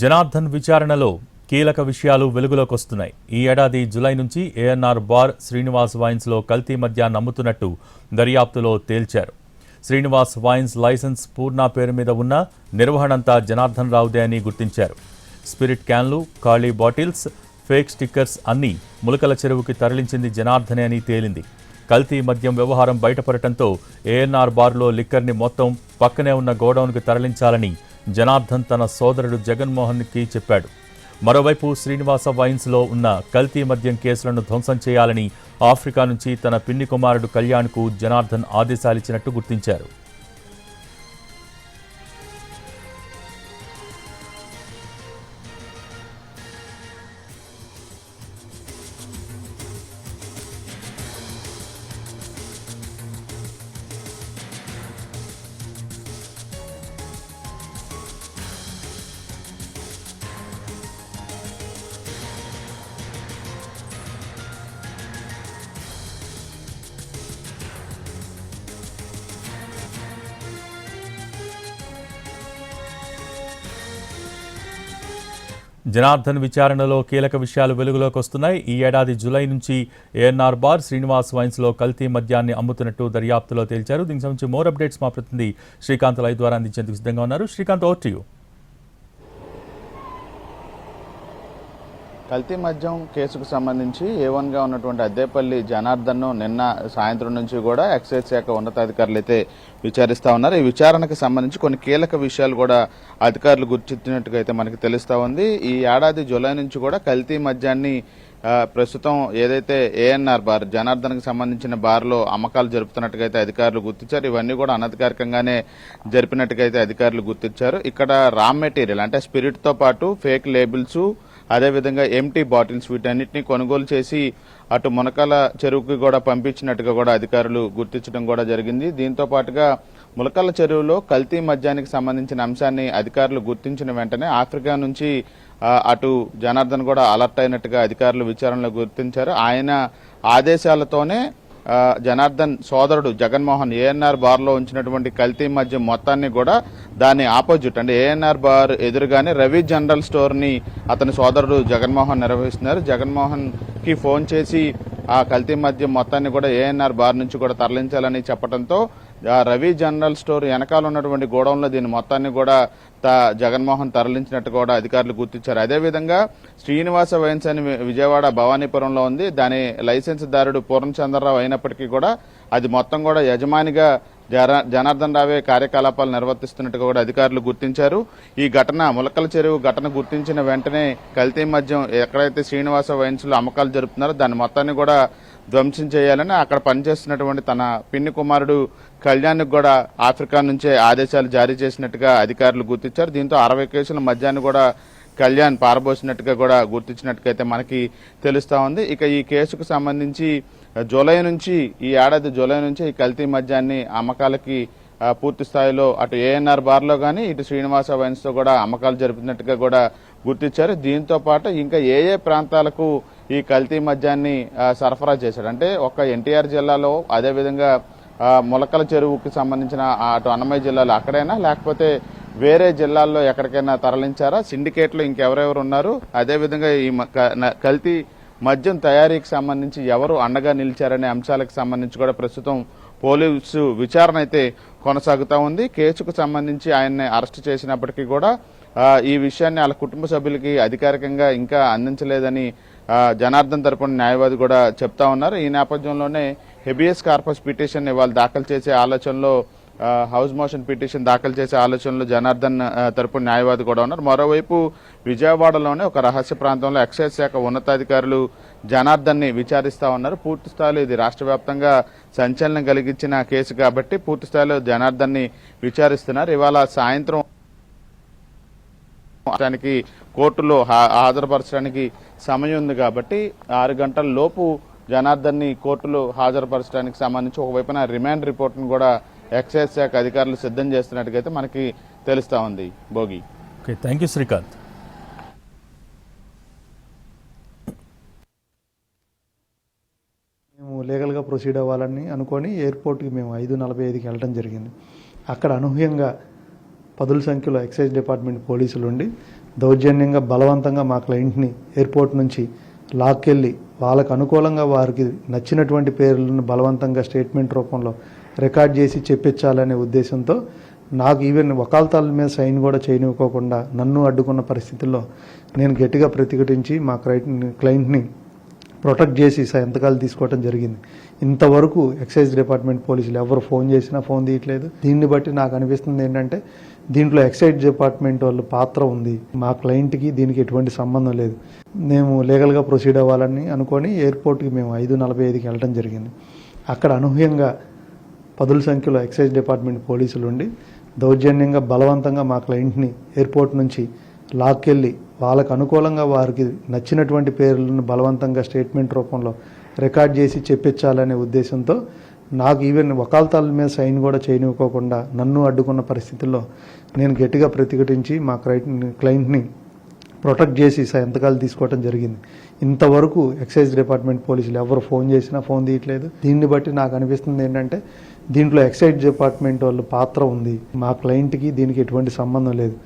జనార్దన్ విచారణలో కీలక విషయాలు వెలుగులోకి వస్తున్నాయి ఈ ఏడాది జులై నుంచి ఏఎన్ఆర్ బార్ శ్రీనివాస్ వైన్స్లో కల్తీ మధ్య నమ్ముతున్నట్టు దర్యాప్తులో తేల్చారు. శ్రీనివాస్ వైన్స్ లైసెన్స్ పూర్ణ పేరు మీద ఉన్న నిర్వహణంతా జనార్దన్ రావుదే అని గుర్తించారు. స్పిరిట్ క్యాన్లు ఖాళీ బాటిల్స్ ఫేక్ స్టిక్కర్స్ అన్నీ ములకల చెరువుకి తరలించింది జనార్దనే అని తేలింది. కల్తీ మద్యం వ్యవహారం బయటపడటంతో ఏఎన్ఆర్ బార్లో లిక్కర్ని మొత్తం పక్కనే ఉన్న గోడౌన్కి తరలించాలని జనార్దన్ తన సోదరుడు జగన్మోహన్కి చెప్పాడు. మరోవైపు శ్రీనివాస వైన్స్లో ఉన్న కల్తీ మద్యం కేసులను ధ్వంసం చేయాలని ఆఫ్రికా నుంచి తన పిన్ని కుమారుడు కళ్యాణ్కు జనార్దన్ ఆదేశాలిచ్చినట్టు గుర్తించారు. జనార్దన్ విచారణలో కీలక విషయాలు వెలుగులోకి వస్తున్నాయి. ఈ ఏడాది జులై నుంచి ఏఎన్ఆర్ బార్ శ్రీనివాస్ వైన్స్లో కల్తీ మద్యాన్ని అమ్ముతున్నట్టు దర్యాప్తులో తేల్చారు. దీనికి సంబంధించి మోర్ అప్డేట్స్ మా ప్రతినిధి శ్రీకాంత్ లై ద్వారా అందించేందుకు సిద్ధంగా ఉన్నారు. శ్రీకాంత్ ఓవర్ టు కల్తీ మద్యం కేసుకు సంబంధించి ఏ వన్గా ఉన్నటువంటి అద్దేపల్లి జనార్దన్ను నిన్న సాయంత్రం నుంచి కూడా ఎక్సైజ్ శాఖ ఉన్నతాధికారులు అయితే విచారిస్తూ ఉన్నారు. ఈ విచారణకు సంబంధించి కొన్ని కీలక విషయాలు కూడా అధికారులు గుర్తించినట్టుగా అయితే మనకి తెలుస్తూ ఉంది. ఈ ఏడాది జూలై నుంచి కూడా కల్తీ మద్యాన్ని ప్రస్తుతం ఏదైతే ఏఎన్ఆర్ బార్ జనార్దన్కి సంబంధించిన బార్లో అమ్మకాలు జరుపుతున్నట్టుగా అయితే అధికారులు గుర్తించారు. ఇవన్నీ కూడా అనధికారికంగానే జరిపినట్టుగా అయితే అధికారులు గుర్తించారు. ఇక్కడ రా మెటీరియల్ అంటే స్పిరిట్తో పాటు ఫేక్ లేబుల్స్ అదేవిధంగా ఎంటీ బాటిల్స్ వీటన్నిటిని కొనుగోలు చేసి అటు మునకాల చెరువుకి కూడా పంపించినట్టుగా కూడా అధికారులు గుర్తించడం కూడా జరిగింది. దీంతో పాటుగా ములకల చెరువులో కల్తీ మద్యానికి సంబంధించిన అంశాన్ని అధికారులు గుర్తించిన వెంటనే ఆఫ్రికా నుంచి అటు జనార్దన్ కూడా అలర్ట్ అయినట్టుగా అధికారులు విచారణలో గుర్తించారు. ఆయన ఆదేశాలతోనే జనార్దన్ సోదరుడు జగన్మోహన్ ఏఎన్ఆర్ బార్లో ఉంచినటువంటి కల్తీ మద్యం మొత్తాన్ని కూడా దాని ఆపోజిట్ అంటే ఏఎన్ఆర్ బార్ ఎదురుగానే రవి జనరల్ స్టోర్ని అతని సోదరుడు జగన్మోహన్ నిర్వహిస్తున్నారు. జగన్మోహన్కి ఫోన్ చేసి ఆ కల్తీ మద్యం మొత్తాన్ని కూడా ఏఎన్ఆర్ బార్ నుంచి కూడా తరలించాలని చెప్పడంతో రవి జనరల్ స్టోర్ వెనకాల ఉన్నటువంటి గోడౌన్లో దీని మొత్తాన్ని కూడా త- జగన్మోహన్ తరలించినట్టు కూడా అధికారులు గుర్తించారు. అదేవిధంగా శ్రీనివాస వైన్స్ అని విజయవాడ భవానీపురంలో ఉంది. దాని లైసెన్స్ దారుడు పూర్ణచంద్రరావు అయినప్పటికీ కూడా అది మొత్తం కూడా యజమానిగా జనార్దన్ రావే కార్యకలాపాలు నిర్వర్తిస్తున్నట్టుగా కూడా అధికారులు గుర్తించారు. ఈ ఘటన ములకల చెరువు ఘటన గుర్తించిన వెంటనే కల్తీ మద్యం ఎక్కడైతే శ్రీనివాస వైన్స్లో అమ్మకాలు జరుపుతున్నారో దాని మొత్తాన్ని కూడా ధ్వంసం చేయాలని అక్కడ పనిచేస్తున్నటువంటి తన పిన్ని కుమారుడు కళ్యాణ్కి కూడా ఆఫ్రికా నుంచే ఆదేశాలు జారీ చేసినట్టుగా అధికారులు గుర్తించారు. దీంతో అరవై కేసుల మధ్యాహ్నం కూడా కళ్యాణ్ పారబోసినట్టుగా కూడా గుర్తించినట్టుగా అయితే మనకి తెలుస్తా ఉంది. ఇక ఈ కేసుకు సంబంధించి జూలై నుంచి ఈ ఏడాది జూలై నుంచి ఈ కల్తీ మద్యాన్ని అమ్మకాలకి పూర్తి స్థాయిలో అటు ఏఎన్ఆర్ బార్లో కానీ ఇటు శ్రీనివాస వైన్స్తో కూడా అమ్మకాలు జరుపుతున్నట్టుగా కూడా గుర్తించారు. దీంతో పాటు ఇంకా ఏ ఏ ప్రాంతాలకు ఈ కల్తీ మద్యాన్ని సరఫరా చేశాడు అంటే ఒక ఎన్టీఆర్ జిల్లాలో అదేవిధంగా మొలకల చెరువుకి సంబంధించిన అటు అన్నమయ్య జిల్లాలో అక్కడైనా లేకపోతే వేరే జిల్లాల్లో ఎక్కడికైనా తరలించారా? సిండికేట్లో ఇంకెవరెవరు ఉన్నారు? అదేవిధంగా ఈ మ- కల్తీ మద్యం తయారీకి సంబంధించి ఎవరు అండగా నిలిచారనే అంశాలకు సంబంధించి కూడా ప్రస్తుతం పోలీసు విచారణ అయితే కొనసాగుతూ ఉంది. కేసుకు సంబంధించి ఆయన్ని అరెస్ట్ చేసినప్పటికీ కూడా ఈ విషయాన్ని వాళ్ళ కుటుంబ సభ్యులకి అధికారికంగా ఇంకా అందించలేదని జనార్దన్ తరపున న్యాయవాది కూడా చెప్తా ఉన్నారు. ఈ నేపథ్యంలోనే హెబియస్ కార్పస్ పిటిషన్ ఇవాళ దాఖలు చేసే ఆలోచనలో హౌస్ మోషన్ పిటిషన్ దాఖలు చేసే ఆలోచనలో జనార్దన్ తరపు న్యాయవాది కూడా ఉన్నారు. మరోవైపు విజయవాడలోనే ఒక రహస్య ప్రాంతంలో ఎక్సైజ్ శాఖ ఉన్నతాధికారులు జనార్దన్ని విచారిస్తూ విచారిస్తా ఉన్నారు. పూర్తి స్థాయిలో ఇది రాష్ట్ర వ్యాప్తంగా సంచలనం కలిగించిన కేసు కాబట్టి పూర్తి స్థాయిలో జనార్దన్ని విచారిస్తున్నారు. ఇవాళ సాయంత్రం కోర్టులో హాజరుపరచడానికి సమయం ఉంది కాబట్టి ఆరు గంటల లోపు జనార్దన్ని కోర్టులో హాజరుపరచడానికి సంబంధించి ఒకవైపున రిమాండ్ రిపోర్ట్ను కూడా ఎక్సైజ్ శాఖ అధికారులు సిద్ధం చేస్తున్నట్టుగైతే మనకి తెలుస్తా ఉంది. Bhogi. Okay thank you Srikanth. మేము లీగల్గా ప్రొసీడ్ అవ్వాలని అనుకొని ఎయిర్పోర్ట్కి మేము ఐదు నలభై ఐదుకి వెళ్ళడం జరిగింది. అక్కడ అనూహ్యంగా పదుల సంఖ్యలో ఎక్సైజ్ డిపార్ట్మెంట్ పోలీసులు ఉండి దౌర్జన్యంగా బలవంతంగా మా క్లయింట్ని ఎయిర్పోర్ట్ నుంచి లాక్కెళ్ళి వాళ్ళకు అనుకూలంగా వారికి నచ్చినటువంటి పేర్లను బలవంతంగా స్టేట్మెంట్ రూపంలో రికార్డ్ చేసి చెప్పించాలనే ఉద్దేశంతో నాకు ఈవెన్ వకాల్తాల మీద సైన్ కూడా చేయనివ్వకోకుండా నన్ను అడ్డుకున్న పరిస్థితుల్లో నేను గట్టిగా ప్రతిఘటించి మా క్లయింట్ క్లయింట్ని ప్రొటెక్ట్ చేసి సంతకాలు తీసుకోవడం జరిగింది. ఇంతవరకు ఎక్సైజ్ డిపార్ట్మెంట్ పోలీసులు ఎవరు ఫోన్ చేసినా ఫోన్ తీయట్లేదు. దీన్ని బట్టి నాకు అనిపిస్తుంది ఏంటంటే దీంట్లో ఎక్సైజ్ డిపార్ట్మెంట్ వాళ్ళ పాత్ర ఉంది. మా క్లయింట్కి దీనికి ఎటువంటి సంబంధం లేదు. మేము లీగల్గా ప్రొసీడ్ అవ్వాలని అనుకొని ఎయిర్పోర్ట్కి మేము ఐదు నలభై ఐదుకి వెళ్ళడం జరిగింది. అక్కడ అనూహ్యంగా పదుల సంఖ్యలో ఎక్సైజ్ డిపార్ట్మెంట్ పోలీసులు ఉండి దౌర్జన్యంగా బలవంతంగా మా క్లయింట్ని ఎయిర్పోర్ట్ నుంచి లాక్కెళ్ళి వాళ్ళకు అనుకూలంగా వారికి నచ్చినటువంటి పేర్లను బలవంతంగా స్టేట్మెంట్ రూపంలో రికార్డ్ చేసి చెప్పించాలనే ఉద్దేశంతో నాకు ఈవెన్ వకాల్తాల మీద సైన్ కూడా చేయనివ్వకోకుండా నన్ను అడ్డుకున్న పరిస్థితుల్లో నేను గట్టిగా ప్రతిఘటించి మా క్లయింట్ క్లయింట్ని ప్రొటెక్ట్ చేసి సంతకాలు తీసుకోవడం జరిగింది. ఇంతవరకు ఎక్సైజ్ డిపార్ట్మెంట్ పోలీసులు ఎవరు ఫోన్ చేసినా ఫోన్ తీయట్లేదు. దీన్ని బట్టి నాకు అనిపిస్తుంది ఏంటంటే దీంట్లో ఎక్సైజ్ డిపార్ట్మెంట్ వాళ్ళ పాత్ర ఉంది. మా క్లయింట్కి దీనికి ఎటువంటి సంబంధం లేదు.